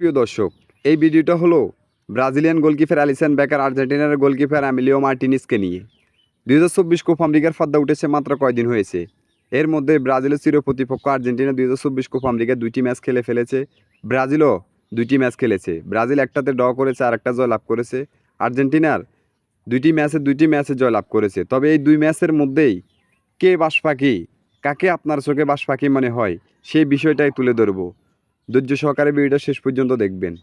প্রিয় দর্শক, এই ভিডিওটা হলো ব্রাজিলিয়ান গোলকিপার অ্যালিসন বেকার আর্জেন্টিনার গোলকিপার অ্যামিলিও মার্টিনিসকে নিয়ে। দুই হাজার চব্বিশ কোপ আমেরিকার ফর্দা উঠেছে মাত্র কয়দিন হয়েছে। এর মধ্যে ব্রাজিলের চির প্রতিপক্ষ আর্জেন্টিনা দুই হাজার চব্বিশ কোপ আমেরিকায় দুইটি ম্যাচ খেলে ফেলেছে। ব্রাজিলও দুইটি ম্যাচ খেলেছে। ব্রাজিল একটাতে ড করেছে আর একটা জয় লাভ করেছে। আর্জেন্টিনার দুইটি ম্যাচে দুইটি ম্যাচে জয় লাভ করেছে। তবে এই দুই ম্যাচের মধ্যেই কে বাস পাখি কাকে আপনার চোখে বাস পাখি মনে হয়, সেই বিষয়টাই তুলে ধরবো। ধৈর্য সহকারে ভিডিওটা শেষ পর্যন্ত দেখবেন।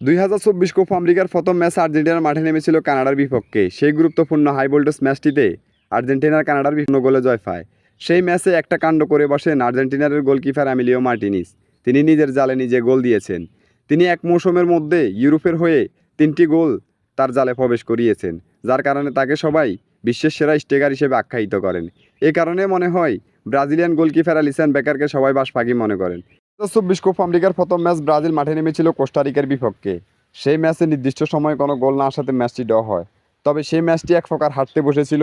দুই হাজার চব্বিশ কোপ আমেরিকার প্রথম ম্যাচ আর্জেন্টিনার মাঠে নেমেছিল কানাডার বিপক্ষে। সেই গুরুত্বপূর্ণ হাই ভোল্টেজ ম্যাচটিতে আর্জেন্টিনার কানাডার বিভিন্ন গোলে জয় পায়। সেই ম্যাচে একটা কাণ্ড করে বসেন আর্জেন্টিনার গোলকিপার অ্যামিলিও মার্টিনিস। তিনি নিজের জালে নিজে গোল দিয়েছেন। তিনি এক মৌসুমের মধ্যে ইউরোপের হয়ে তিনটি গোল তার জালে প্রবেশ করিয়েছেন, যার কারণে তাকে সবাই বিশ্বের সেরা স্টেকার হিসেবে আখ্যায়িত করেন। এ কারণে মনে হয়, ব্রাজিলিয়ান গোলকিপার আলিসান বেকারকে সবাই বাস পাখি মনে করেন। চব্বিশ কোপ আমেরিকার প্রথম ম্যাচ ব্রাজিল মাঠে নেমেছিল কোস্টারিকার বিপক্ষে। সেই ম্যাচে নির্দিষ্ট সময়ে কোনো গোল না আসাতে ম্যাচটি ড হয়। তবে সেই ম্যাচটি এক প্রকার হারতে বসেছিল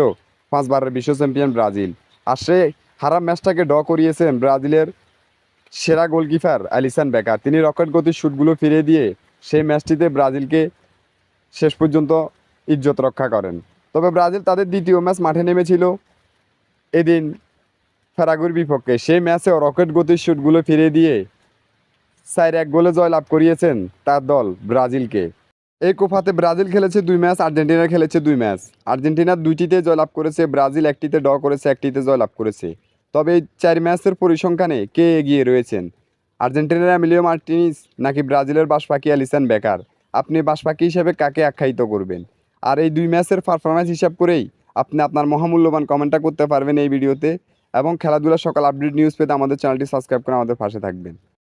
পাঁচবারের বিশ্ব চ্যাম্পিয়ন ব্রাজিল। আর সে হারা ম্যাচটাকে ড করিয়েছেন ব্রাজিলের সেরা গোলকিপার অ্যালিসান বেকার। তিনি রকেট গতির শ্যুটগুলো ফিরে দিয়ে সেই ম্যাচটিতে ব্রাজিলকে শেষ পর্যন্ত ইজ্জত রক্ষা করেন। তবে ব্রাজিল তাদের দ্বিতীয় ম্যাচ মাঠে নেমেছিল এদিন ফেরাগুর বিপক্ষে। সেই ম্যাচেও রকেট গতির শ্যুটগুলো ফিরে দিয়ে চার এক গোলে জয়লাভ করিয়েছেন তার দল ব্রাজিলকে। এই কোপাতে ব্রাজিল খেলেছে দুই ম্যাচ, আর্জেন্টিনা খেলেছে দুই ম্যাচ। আর্জেন্টিনা দুইটিতে জয়লাভ করেছে, ব্রাজিল একটিতে ড করেছে, একটিতে জয়লাভ করেছে। তবে এই চার ম্যাচের পরিসংখ্যানে কে এগিয়ে রয়েছেন? আর্জেন্টিনার অ্যামিলিও মার্টিনিস নাকি ব্রাজিলের বাসপাখি অ্যালিসান বেকার? আপনি বাসপাখি হিসেবে কাকে আখ্যায়িত করবেন? আর এই দুই ম্যাচের পারফরমেন্স হিসাব করেই আপনি আপনার মহামূল্যবান কমেন্টটা করতে পারবেন এই ভিডিওতে। এবং খেলাধুলার সকাল আপডেট নিউজ পেতে আমাদের চ্যানেলটি সাবস্ক্রাইব করে আমাদের পাশে থাকবেন।